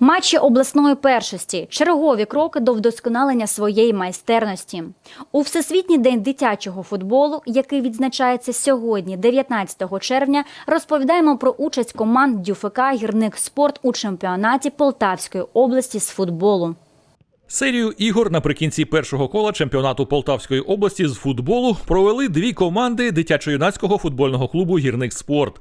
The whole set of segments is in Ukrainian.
Матчі обласної першості чергові кроки до вдосконалення своєї майстерності. У Всесвітній день дитячого футболу, який відзначається сьогодні, 19 червня, розповідаємо про участь команд ДЮФК Гірник Спорт у чемпіонаті Полтавської області з футболу. Серію ігор наприкінці першого кола чемпіонату Полтавської області з футболу провели дві команди дитячо-юнацького футбольного клубу Гірник Спорт.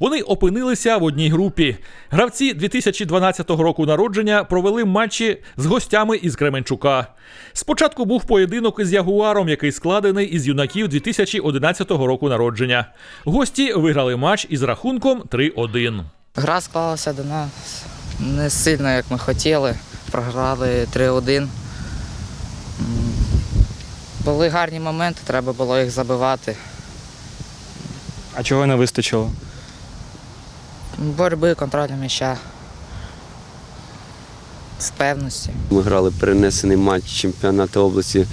Вони опинилися в одній групі. Гравці 2012 року народження провели матчі з гостями із Кременчука. Спочатку був поєдинок із Ягуаром, який складений із юнаків 2011 року народження. Гості виграли матч із рахунком 3-1. Гра склалася до нас не сильно, як ми хотіли. Програли 3-1. Були гарні моменти, треба було їх забивати. А чого не вистачило? Боротьби, контролю м'яча. Впевності. Ми грали перенесений матч чемпіонату області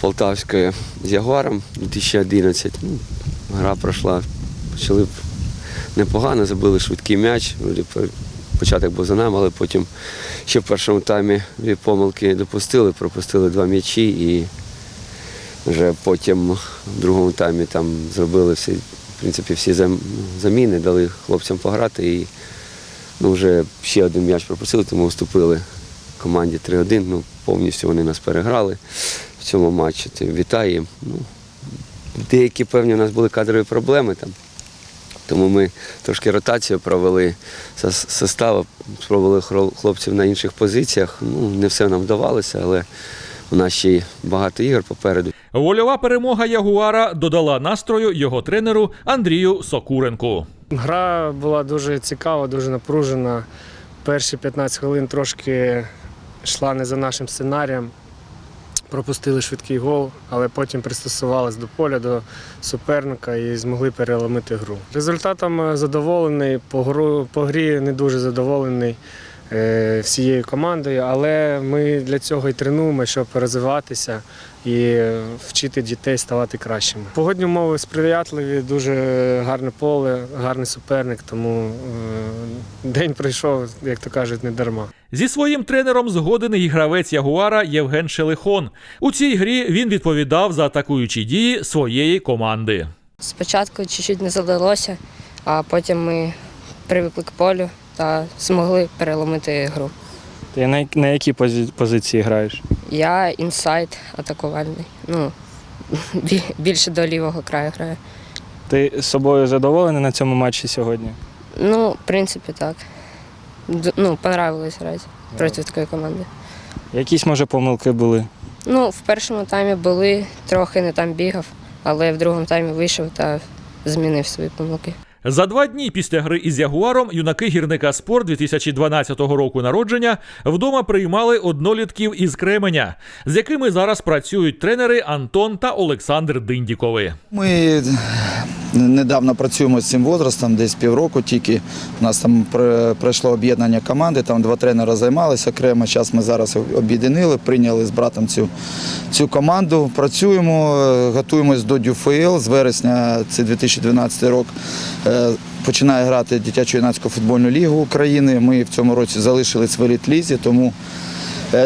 Полтавської з Ягуаром 2011. Ну, гра пройшла. Почали непогано, забили швидкий м'яч. Початок був за нами, але потім ще в першому таймі дві помилки допустили, пропустили два м'ячі і вже потім в другому таймі там зробили всі, в принципі, всі заміни, дали хлопцям пограти і ну, вже ще один м'яч пропустили, тому вступили команді 3-1. Ну, повністю вони нас переграли в цьому матчі. Вітаю. Ну, деякі певні у нас були кадрові проблеми там. Тому ми трошки ротацію провели со- составу, спробували хро- хлопців на інших позиціях. Ну, не все нам вдавалося, але у нас ще й багато ігор попереду. Вольова перемога Ягуара додала настрою його тренеру Андрію Сокуренку. Гра була дуже цікава, дуже напружена. Перші 15 хвилин трошки йшла не за нашим сценарієм. Пропустили швидкий гол, але потім пристосувалися до поля, до суперника і змогли переломити гру. Результатом е, задоволений, по, гру, по грі не дуже задоволений е, всією командою, але ми для цього і тренуємо, щоб розвиватися і е, вчити дітей ставати кращими. Погодні умови сприятливі, дуже гарне поле, гарний суперник, тому е, день пройшов, як то кажуть, не дарма. Зі своїм тренером згоден і гравець Ягуара Євген Шелихон. У цій грі він відповідав за атакуючі дії своєї команди. Спочатку чуть-чуть не задалося, а потім ми привикли к полю та змогли переломити гру. Ти на, на якій позиції граєш? Я інсайд атакувальний. Ну, більше до лівого краю граю. Ти з собою задоволений на цьому матчі сьогодні? Ну, в принципі, так. Ну, понравилось грати проти такої команди. Якісь, може, помилки були? Ну, в першому таймі були, трохи не там бігав, але в другому таймі вийшов та змінив свої помилки. За два дні після гри із Ягуаром юнаки гірника спорт 2012 року народження вдома приймали однолітків із Кременя, з якими зараз працюють тренери Антон та Олександр Диндікови. Ми недавно працюємо з цим возрастом, десь півроку тільки. У нас там пр- пройшло об'єднання команди, там два тренери займалися окремо. Зараз ми зараз об'єднали, прийняли з братом цю, цю команду. Працюємо, е, готуємось до ДЮФЛ. З вересня, це 2012 рік, е, починає грати дитячо-юнацьку футбольну лігу України. Ми в цьому році залишились в еліт-лізі, тому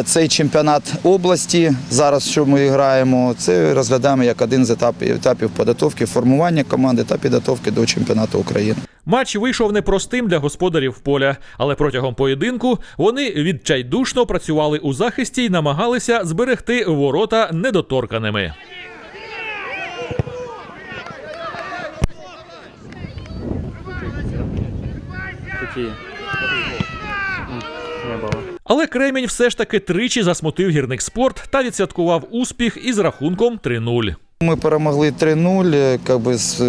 Цей чемпіонат області, зараз що ми граємо, це розглядаємо як один з етапів, етапів підготовки, формування команди та підготовки до чемпіонату України. Матч вийшов непростим для господарів поля, але протягом поєдинку вони відчайдушно працювали у захисті і намагалися зберегти ворота недоторканими. Такі. Але Кремінь все ж таки тричі засмутив гірник спорт та відсвяткував успіх із рахунком 3-0. Ми перемогли 3-0, е, как би з,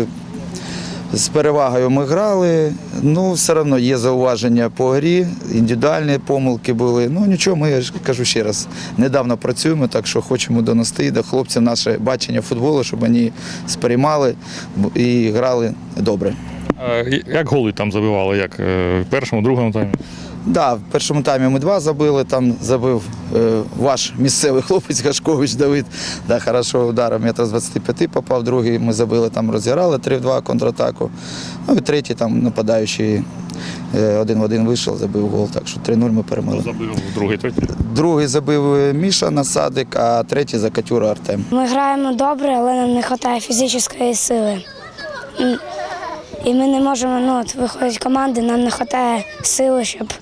з перевагою ми грали. Ну, все одно є зауваження по грі, індивідуальні помилки були. Ну нічого, ми я ж кажу ще раз, недавно працюємо, так що хочемо донести до хлопців наше бачення футболу, щоб вони сприймали і грали добре. Як голи там забивали? Як е, в першому, другому таймі? Да, в першому таймі ми два забили, там забив е, ваш місцевий хлопець Гашкович Давид. Да, хорошо ударом метр з 25 попав, другий ми забили, там розіграли 3 в 2 контратаку. Ну і третій там нападаючий е, один в один вийшов, забив гол. Так що 3-0 ми перемогли. Забив другий той. Другий забив е, Міша Насадик, а третій за Катюра Артем. Ми граємо добре, але нам не вистачає фізичної сили. І ми не можемо, ну, от команди, нам не вистачає сили, щоб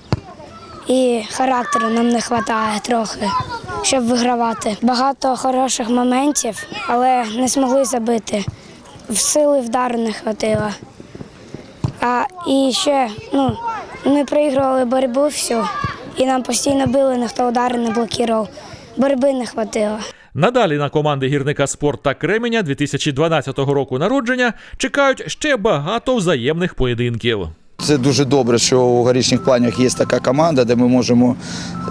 і характеру нам не вистачає трохи, щоб вигравати. Багато хороших моментів, але не змогли забити. В сили вдару не вистачило. А і ще ну, ми проігрували боротьбу всю, і нам постійно били, ніхто удари не блокував. Боротьби не вистачило. Надалі на команди гірника спорт та Кременя 2012 року народження чекають ще багато взаємних поєдинків. Це дуже добре, що у горішніх планах є така команда, де ми можемо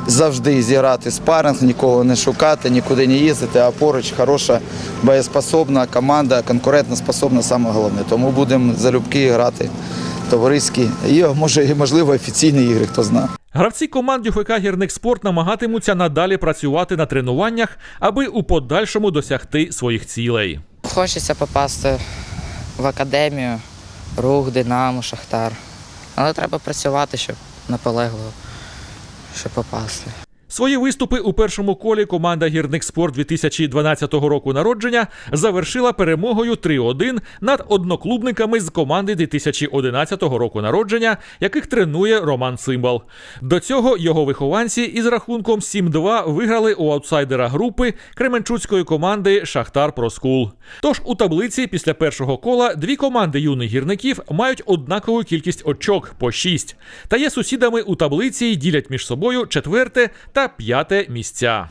завжди зіграти спаринг, нікого не шукати, нікуди не їздити, а поруч хороша, боєспособна команда, конкурентно способна, саме головне. Тому будемо залюбки грати товариські і може, і, можливо офіційні ігри, хто знає. Гравці команд ЮФК Гірник Спорт намагатимуться надалі працювати на тренуваннях, аби у подальшому досягти своїх цілей. Хочеться попасти в академію, рух, Динамо, Шахтар. Але треба працювати, щоб наполегливо, щоб попасти. Свої виступи у першому колі команда Гірник Спорт 2012 року народження завершила перемогою 3-1 над одноклубниками з команди 2011 року народження, яких тренує Роман Цимбал. До цього його вихованці із рахунком 7-2 виграли у аутсайдера групи кременчуцької команди Шахтар Проскул. Тож у таблиці після першого кола дві команди юних гірників мають однакову кількість очок по 6, та є сусідами у таблиці й ділять між собою четверте п'яте місця.